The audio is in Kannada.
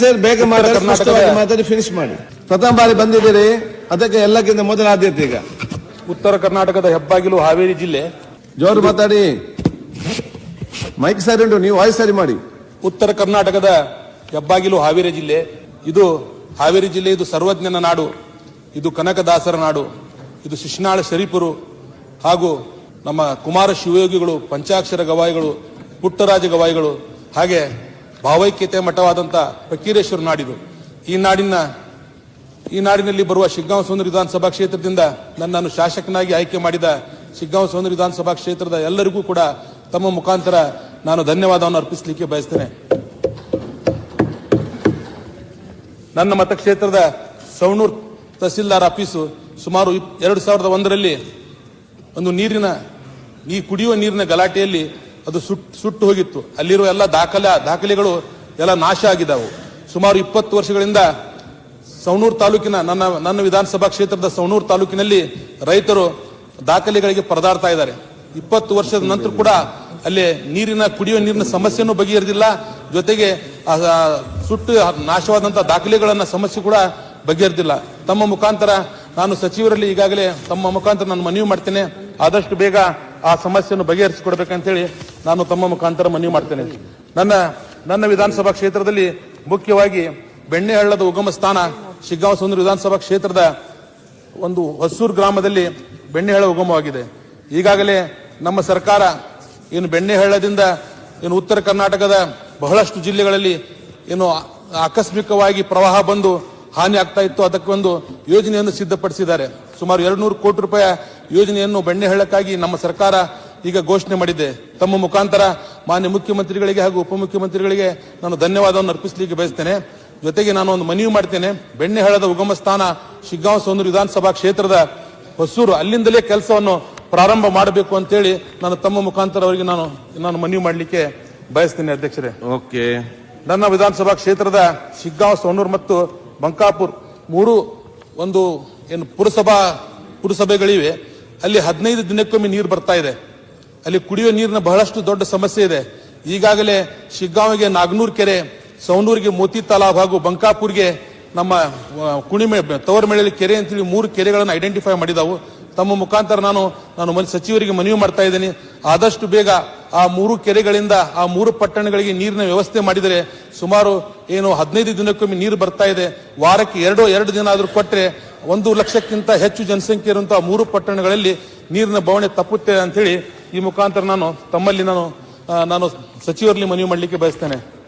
ಸರ್ ಬೇಗ ಮಾತಾಡಿ ಸ್ಪಷ್ಟವಾಗಿ ಮಾತಾಡಿ ಫಿನಿಶ್ ಮಾಡಿ. ಪ್ರಥಮ ಬಾರಿ ಬಂದಿದ್ದೀರಿ. ಅದಕ್ಕೆ ಎಲ್ಲಕ್ಕಿಂತ ಮೊದಲ ಆದ್ಯತೆ ಈಗ. ಉತ್ತರ ಕರ್ನಾಟಕದ ಹೆಬ್ಬಾಗಿಲು ಹಾವೇರಿ ಜಿಲ್ಲೆ. ಜೋರು ಮಾತಾಡಿ. ಮೈಕ್ ಸರಿ ಉಂಟು ನೀವು ವಾಯ್ಸ್ ಸರಿ ಮಾಡಿ. ಉತ್ತರ ಕರ್ನಾಟಕದ ಹೆಬ್ಬಾಗಿಲು ಹಾವೇರಿ ಜಿಲ್ಲೆ. ಇದು ಹಾವೇರಿ ಜಿಲ್ಲೆ ಇದು ಸರ್ವಜ್ಞನ ನಾಡು. ಇದು ಕನಕದಾಸರ ನಾಡು. ಇದು ಶಿಶುನಾಳ ಶರೀಫರು ಹಾಗೂ ನಮ್ಮ ಕುಮಾರ ಶಿವಯೋಗಿಗಳು ಪಂಚಾಕ್ಷರ ಗವಾಯಿಗಳು ಪುಟ್ಟರಾಜ ಗವಾಯಿಗಳು. ಹಾಗೆ ಭಾವೈಕ್ಯತೆ ಮಠವಾದಂಥ ಫಕೀರೇಶ್ವರ ನಾಡಿದು. ಈ ನಾಡಿನ, ಈ ನಾಡಿನಲ್ಲಿ ಬರುವ ಶಿಗ್ಗಾಂವ ಸೌಂದರ್ಯ ವಿಧಾನಸಭಾ ಕ್ಷೇತ್ರದಿಂದ ನನ್ನನ್ನು ಶಾಸಕನಾಗಿ ಆಯ್ಕೆ ಮಾಡಿದ ಶಿಗ್ಗಾಂವ ಸೌಂದರ್ಯ ವಿಧಾನಸಭಾ ಕ್ಷೇತ್ರದ ಎಲ್ಲರಿಗೂ ಕೂಡ ತಮ್ಮ ಮುಖಾಂತರ ನಾನು ಧನ್ಯವಾದವನ್ನು ಅರ್ಪಿಸಲಿಕ್ಕೆ ಬಯಸ್ತೇನೆ. ನನ್ನ ಮತಕ್ಷೇತ್ರದ ಸವಣೂರ್ ತಹಸೀಲ್ದಾರ್ ಆಫೀಸು ಸುಮಾರು ಎರಡು ಸಾವಿರದ ಒಂದರಲ್ಲಿ ಒಂದು ನೀರಿನ, ಈ ಕುಡಿಯುವ ನೀರಿನ ಗಲಾಟೆಯಲ್ಲಿ ಅದು ಸುಟ್ಟು ಸುಟ್ಟು ಹೋಗಿತ್ತು. ಅಲ್ಲಿರುವ ಎಲ್ಲ ದಾಖಲೆ, ದಾಖಲೆಗಳು ಎಲ್ಲ ನಾಶ ಆಗಿದ್ದಾವು. ಸುಮಾರು ಇಪ್ಪತ್ತು ವರ್ಷಗಳಿಂದ ಸವಣೂರು ತಾಲೂಕಿನ ನನ್ನ ನನ್ನ ವಿಧಾನಸಭಾ ಕ್ಷೇತ್ರದ ಸವಣೂರು ತಾಲೂಕಿನಲ್ಲಿ ರೈತರು ದಾಖಲೆಗಳಿಗೆ ಪರದಾಡ್ತಾ ಇದ್ದಾರೆ. ಇಪ್ಪತ್ತು ವರ್ಷದ ನಂತರ ಕೂಡ ಅಲ್ಲಿ ನೀರಿನ, ಕುಡಿಯುವ ನೀರಿನ ಸಮಸ್ಯೆನೂ ಬಗೆಹರಿದಿಲ್ಲ. ಜೊತೆಗೆ ಸುಟ್ಟು ನಾಶವಾದಂತಹ ದಾಖಲೆಗಳನ್ನ ಸಮಸ್ಯೆ ಕೂಡ ಬಗೆಹರಿದಿಲ್ಲ. ತಮ್ಮ ಮುಖಾಂತರ ನಾನು ಸಚಿವರಲ್ಲಿ ಈಗಾಗಲೇ ತಮ್ಮ ಮುಖಾಂತರ ನಾನು ಮನವಿ ಮಾಡ್ತೇನೆ. ಆದಷ್ಟು ಬೇಗ ಆ ಸಮಸ್ಯೆಯನ್ನು ಬಗೆಹರಿಸಿಕೊಡ್ಬೇಕಂತೇಳಿ ನಾನು ತಮ್ಮ ಮುಖಾಂತರ ಮನವಿ ಮಾಡ್ತೇನೆ. ನನ್ನ ನನ್ನ ವಿಧಾನಸಭಾ ಕ್ಷೇತ್ರದಲ್ಲಿ ಮುಖ್ಯವಾಗಿ ಬೆಣ್ಣೆಹಳ್ಳದ ಉಗಮ ಸ್ಥಾನ ಶಿಗ್ಗಾಂವ ಸುಂದರ ವಿಧಾನಸಭಾ ಕ್ಷೇತ್ರದ ಒಂದು ಹೊಸೂರು ಗ್ರಾಮದಲ್ಲಿ ಬೆಣ್ಣೆಹಳ್ಳ ಉಗಮವಾಗಿದೆ. ಈಗಾಗಲೇ ನಮ್ಮ ಸರ್ಕಾರ ಏನು ಬೆಣ್ಣೆಹಳ್ಳದಿಂದ ಏನು ಉತ್ತರ ಕರ್ನಾಟಕದ ಬಹಳಷ್ಟು ಜಿಲ್ಲೆಗಳಲ್ಲಿ ಏನು ಆಕಸ್ಮಿಕವಾಗಿ ಪ್ರವಾಹ ಬಂದು ಹಾನಿ ಆಗ್ತಾ ಇತ್ತು. ಅದಕ್ಕೆ ಒಂದು ಯೋಜನೆಯನ್ನು ಸಿದ್ಧಪಡಿಸಿದ್ದಾರೆ. ಸುಮಾರು ಎರಡು ನೂರು ಕೋಟಿ ರೂಪಾಯಿ ಯೋಜನೆಯನ್ನು ಬೆಣ್ಣೆಹಳ್ಳಕ್ಕಾಗಿ ನಮ್ಮ ಸರ್ಕಾರ ಈಗ ಘೋಷಣೆ ಮಾಡಿದೆ. ತಮ್ಮ ಮುಖಾಂತರ ಮಾನ್ಯ ಮುಖ್ಯಮಂತ್ರಿಗಳಿಗೆ ಹಾಗೂ ಉಪಮುಖ್ಯಮಂತ್ರಿಗಳಿಗೆ ನಾನು ಧನ್ಯವಾದವನ್ನು ಅರ್ಪಿಸಲಿಕ್ಕೆ ಬಯಸ್ತೇನೆ. ಜೊತೆಗೆ ನಾನು ಒಂದು ಮನವಿ ಮಾಡ್ತೇನೆ. ಬೆಣ್ಣೆಹಳ್ಳದ ಉಗಮ ಸ್ಥಾನ ಶಿಗ್ಗಾಂವ ಸೋನೂರು ವಿಧಾನಸಭಾ ಕ್ಷೇತ್ರದ ಹೊಸೂರು. ಅಲ್ಲಿಂದಲೇ ಕೆಲಸವನ್ನು ಪ್ರಾರಂಭ ಮಾಡಬೇಕು ಅಂತೇಳಿ ನಾನು ತಮ್ಮ ಮುಖಾಂತರ ಅವರಿಗೆ ನಾನು ನಾನು ಮನವಿ ಮಾಡಲಿಕ್ಕೆ ಬಯಸ್ತೇನೆ ಅಧ್ಯಕ್ಷರೇ. ಓಕೆ. ನನ್ನ ವಿಧಾನಸಭಾ ಕ್ಷೇತ್ರದ ಶಿಗ್ಗಾಂವ್ ಸೋನೂರ್ ಮತ್ತು ಬಂಕಾಪುರ್, ಮೂರು ಒಂದು ಏನು ಪುರಸಭಾ, ಪುರಸಭೆಗಳಿವೆ. ಅಲ್ಲಿ ಹದಿನೈದು ದಿನಕ್ಕೊಮ್ಮೆ ನೀರು ಬರ್ತಾ ಇದೆ. ಅಲ್ಲಿ ಕುಡಿಯುವ ನೀರಿನ ಬಹಳಷ್ಟು ದೊಡ್ಡ ಸಮಸ್ಯೆ ಇದೆ. ಈಗಾಗಲೇ ಶಿಗ್ಗಾಂವಿಗೆ ನಾಗನೂರ್ ಕೆರೆ ಸೌನೂರಿಗೆ ಮೋತಿ ತಾಲಾಬ್ ಹಾಗೂ ಬಂಕಾಪುರ್ಗೆ ನಮ್ಮ ಕುಣಿಮೆ ತವರಮೆಳೆಯಲ್ಲಿ ಕೆರೆ ಅಂತೇಳಿ ಮೂರು ಕೆರೆಗಳನ್ನು ಐಡೆಂಟಿಫೈ ಮಾಡಿದಾವು. ತಮ್ಮ ಮುಖಾಂತರ ನಾನು ನಾನು ಮನೆ ಸಚಿವರಿಗೆ ಮನವಿ ಮಾಡ್ತಾ ಇದ್ದೀನಿ. ಆದಷ್ಟು ಬೇಗ ಆ ಮೂರು ಕೆರೆಗಳಿಂದ, ಆ ಮೂರು ಪಟ್ಟಣಗಳಿಗೆ ನೀರಿನ ವ್ಯವಸ್ಥೆ ಮಾಡಿದರೆ ಸುಮಾರು ಏನು ಹದಿನೈದು ದಿನಕ್ಕೊಮ್ಮೆ ನೀರು ಬರ್ತಾ ಇದೆ. ವಾರಕ್ಕೆ ಎರಡು ಎರಡು ದಿನ ಆದರೂ ಕೊಟ್ಟರೆ ಒಂದು ಲಕ್ಷಕ್ಕಿಂತ ಹೆಚ್ಚು ಜನಸಂಖ್ಯೆ ಇರುವಂತಹ ಮೂರು ಪಟ್ಟಣಗಳಲ್ಲಿ ನೀರಿನ ಬವಣೆ ತಪ್ಪುತ್ತೆ ಅಂತೇಳಿ ಈ ಮುಖಾಂತರ ನಾನು ತಮ್ಮಲ್ಲಿ ನಾನು ನಾನು ಸಚಿವರಲ್ಲಿ ಮನವಿ ಮಾಡಲಿಕ್ಕೆ ಬಯಸ್ತೇನೆ.